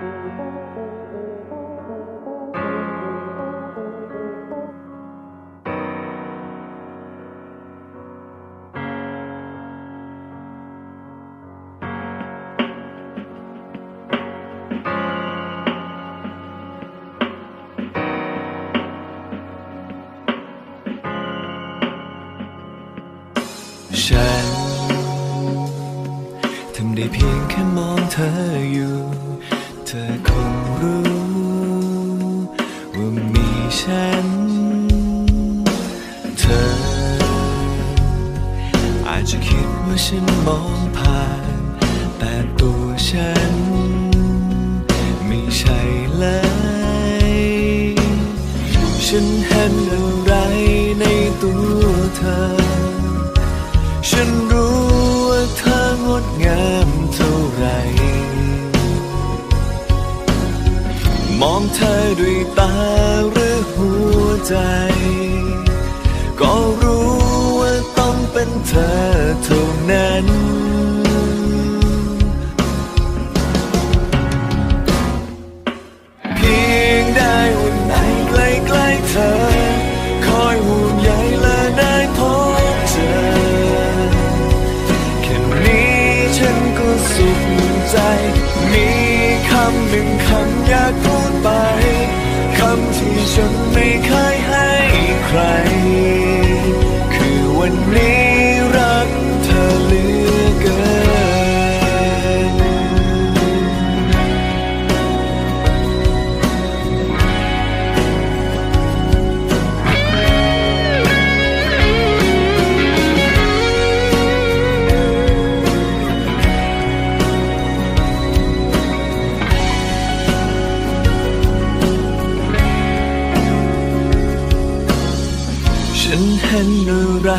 ฉันทำได้เพียงแค่มองเธออยู่ ฉันมองผ่าน แต่ตัวฉัน ไม่ใช่เลย ฉันเห็นอะไรในตัวเธอ ฉันรู้ว่าเธองดงามเท่าไร มองเธอด้วยตาหรือหัวใจ ก็รู้ำที่ฉั ฉันเห็นอะไร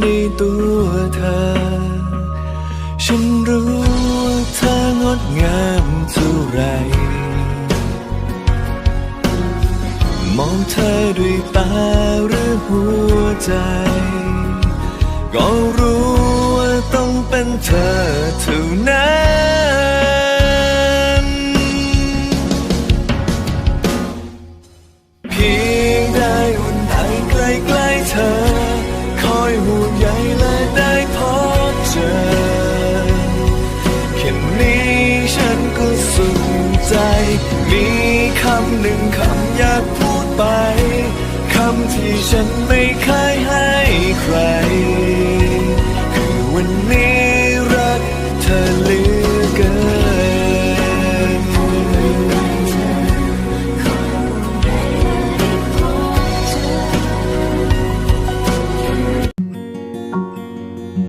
ในตัวเธอ ฉันรู้ว่าเธองดงามเท่าไร มองเธอด้วยตาหรือหัวใจ หนึ่งคำอยากพูดไป คำที่ฉันไม่